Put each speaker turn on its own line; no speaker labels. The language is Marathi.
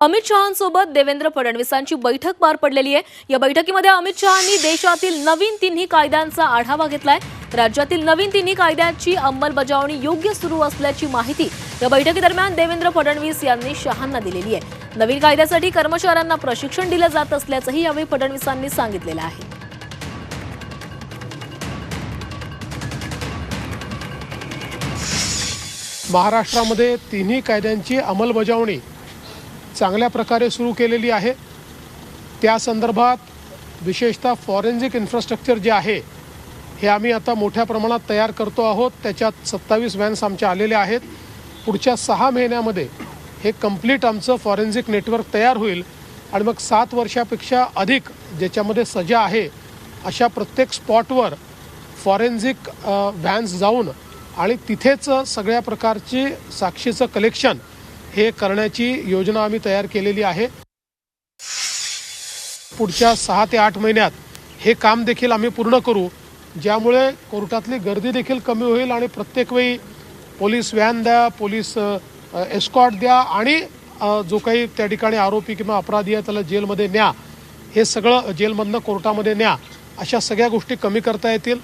अमित शहांसोबत देवेंद्र फडणवीसांची बैठक पार पडलेली आहे. या बैठकीमध्ये अमित शहांनी देशातील नवीन तिन्ही कायद्यांचा आढावा घेतलाय. राज्यातील नवीन तिन्ही कायद्यांची अंमलबजावणी योग्य सुरू असल्याची माहिती या बैठकीदरम्यान देवेंद्र फडणवीस यांनी शहांना दिलेली आहे. नवीन कायद्यासाठी कर्मचाऱ्यांना प्रशिक्षण दिलं जात असल्याचंही यावेळी फडणवीसांनी सांगितलेलं आहे.
महाराष्ट्रामध्ये तिन्ही कायद्यांची अंमलबजावणी चांगल्या प्रकारे सुरू केलेली आहे. त्या संदर्भात विशेषतः फॉरेन्सिक इन्फ्रास्ट्रक्चर जे आहे हे आम्ही आता मोठ्या प्रमाणात तयार करतो आहोत. त्याच्यात सत्तावीस व्हॅन्स आमच्या आलेल्या आहेत. पुढच्या सहा महिन्यामध्ये हे कंप्लीट आमचं फॉरेन्सिक नेटवर्क तयार होईल आणि मग सात वर्षापेक्षा अधिक ज्याच्यामध्ये सजा आहे अशा प्रत्येक स्पॉटवर फॉरेन्सिक व्हॅन्स जाऊन आणि तिथेच सगळ्या प्रकारची साक्षीचं कलेक्शन हे करण्याची योजना आम्ही तयार केलेली आहे. पुढच्या सहा ते आठ महिन्यात हे काम देखील आम्ही पूर्ण करू. ज्यामुळे कोर्टातली गर्दी देखील कमी होईल आणि प्रत्येक वेळी पोलीस व्हॅन द्या पोलीस एस्कॉट द्या आणि जो काही त्या ठिकाणी आरोपी किंवा अपराधी आहे त्याला जेलमध्ये न्या. हे सगळं जेलमधनं कोर्टामध्ये न्या. अशा सगळ्या गोष्टी कमी करता येतील.